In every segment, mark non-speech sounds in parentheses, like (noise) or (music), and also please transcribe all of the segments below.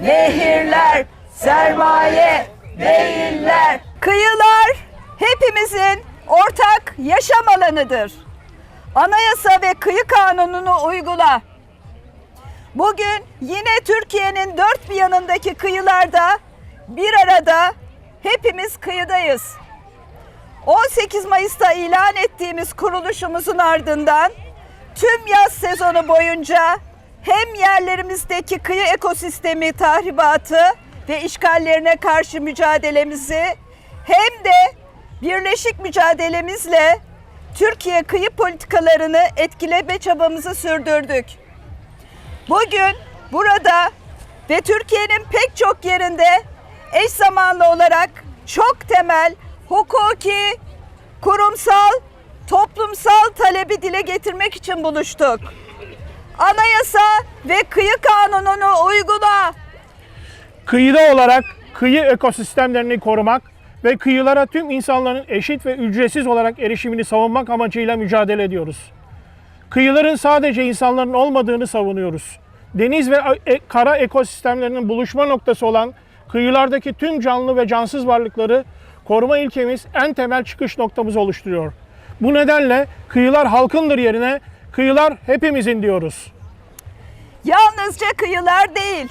nehirler sermaye değiller. Kıyılar hepimizin ortak yaşam alanıdır. Anayasa ve kıyı kanununu uygula. Bugün yine Türkiye'nin dört bir yanındaki kıyılarda bir arada hepimiz kıyıdayız. 18 Mayıs'ta ilan ettiğimiz kuruluşumuzun ardından tüm yaz sezonu boyunca hem yerlerimizdeki kıyı ekosistemi tahribatı ve işgallerine karşı mücadelemizi hem de birleşik mücadelemizle Türkiye kıyı politikalarını etkileme çabamızı sürdürdük. Bugün burada ve Türkiye'nin pek çok yerinde eş zamanlı olarak çok temel hukuki, kurumsal, toplumsal talebi dile getirmek için buluştuk. Anayasa ve kıyı kanununu uygula. Kıyıda olarak kıyı ekosistemlerini korumak ve kıyılara tüm insanların eşit ve ücretsiz olarak erişimini savunmak amacıyla mücadele ediyoruz. Kıyıların sadece insanların olmadığını savunuyoruz. Deniz ve e- kara ekosistemlerinin buluşma noktası olan kıyılardaki tüm canlı ve cansız varlıkları koruma ilkemiz en temel çıkış noktamız oluşturuyor. Bu nedenle kıyılar halkındır yerine kıyılar hepimizin diyoruz. Yalnızca kıyılar değil,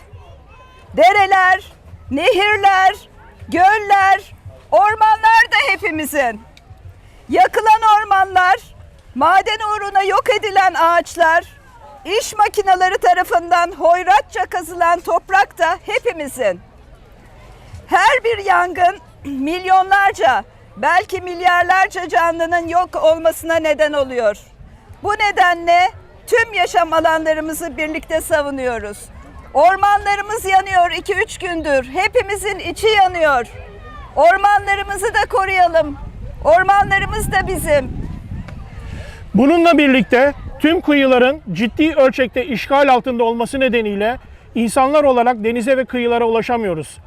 dereler, nehirler, göller, ormanlar da hepimizin. Yakılan ormanlar, maden uğruna yok edilen ağaçlar, iş makineleri tarafından hoyratça kazılan toprak da hepimizin. Her bir yangın (clears throat) milyonlarca, belki milyarlarca canlının yok olmasına neden oluyor. Bu nedenle tüm yaşam alanlarımızı birlikte savunuyoruz. Ormanlarımız yanıyor 2-3 gündür. Hepimizin içi yanıyor. Ormanlarımızı da koruyalım. Ormanlarımız da bizim. Bununla birlikte tüm kıyıların ciddi ölçekte işgal altında olması nedeniyle insanlar olarak denize ve kıyılara ulaşamıyoruz.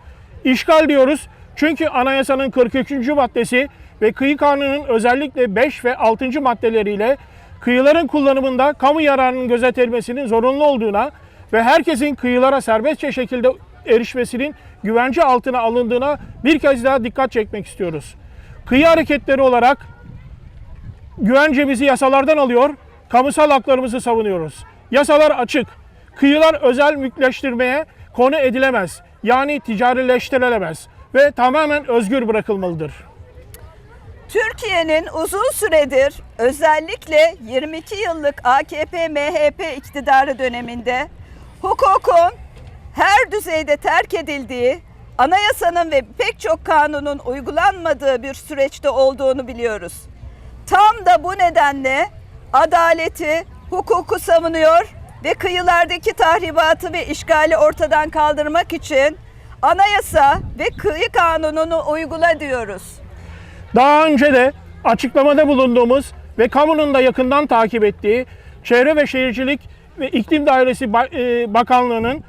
İşgal diyoruz çünkü anayasanın 43. maddesi ve kıyı kanunun özellikle 5 ve 6. maddeleriyle kıyıların kullanımında kamu yararının gözetilmesinin zorunlu olduğuna ve herkesin kıyılara serbestçe şekilde erişmesinin güvence altına alındığına bir kez daha dikkat çekmek istiyoruz. Kıyı hareketleri olarak güvencemizi yasalardan alıyor, kamusal haklarımızı savunuyoruz. Yasalar açık. Kıyılar özel mülkleştirmeye konu edilemez. Yani ticarileştirilemez ve tamamen özgür bırakılmalıdır. Türkiye'nin uzun süredir özellikle 22 yıllık AKP-MHP iktidarı döneminde hukukun her düzeyde terk edildiği, anayasanın ve pek çok kanunun uygulanmadığı bir süreçte olduğunu biliyoruz. Tam da bu nedenle adaleti, hukuku savunuyor ve kıyılardaki tahribatı ve işgali ortadan kaldırmak için anayasa ve kıyı kanununu uygula diyoruz. Daha önce de açıklamada bulunduğumuz ve kamunun da yakından takip ettiği Çevre ve Şehircilik ve İklim Dairesi e, Bakanlığı'nın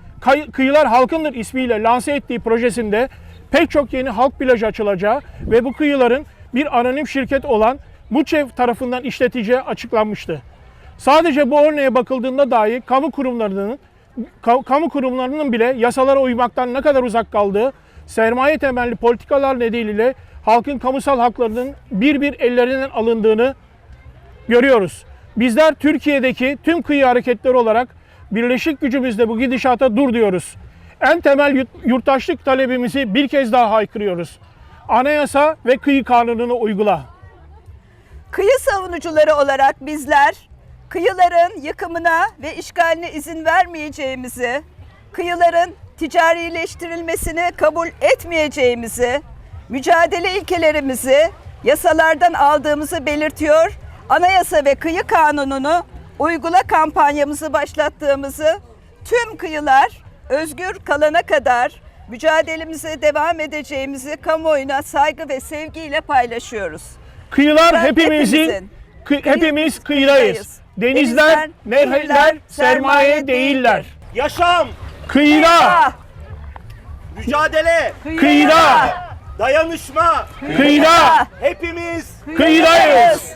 Kıyılar Halkındır ismiyle lanse ettiği projesinde pek çok yeni halk plajı açılacağı ve bu kıyıların bir anonim şirket olan Muçev tarafından işleteceği açıklanmıştı. Sadece bu örneğe bakıldığında dahi kamu kurumlarının ka- kamu kurumlarının bile yasalara uymaktan ne kadar uzak kaldığı, sermaye temelli politikalar nedeniyle halkın kamusal haklarının bir bir ellerinden alındığını görüyoruz. Bizler Türkiye'deki tüm kıyı hareketleri olarak birleşik gücümüzle bu gidişata dur diyoruz. En temel yurt- yurttaşlık talebimizi bir kez daha haykırıyoruz. Anayasa ve kıyı kanununu uygula. Kıyı savunucuları olarak bizler kıyıların yıkımına ve işgaline izin vermeyeceğimizi, kıyıların ticarileştirilmesini kabul etmeyeceğimizi, mücadele ilkelerimizi yasalardan aldığımızı belirtiyor. Anayasa ve kıyı kanununu uygula kampanyamızı başlattığımızı tüm kıyılar özgür kalana kadar mücadelemize devam edeceğimizi kamuoyuna saygı ve sevgiyle paylaşıyoruz. Kıyılar Ben hepimizin, hepimizin. kı- hepimiz kıyıdayız. Denizler, Denizler, nehirler, sermaye değiller. Yaşam, Kıyıda, mücadele, kıyıda, dayanışma, kıyıda, hepimiz kıyıdayız.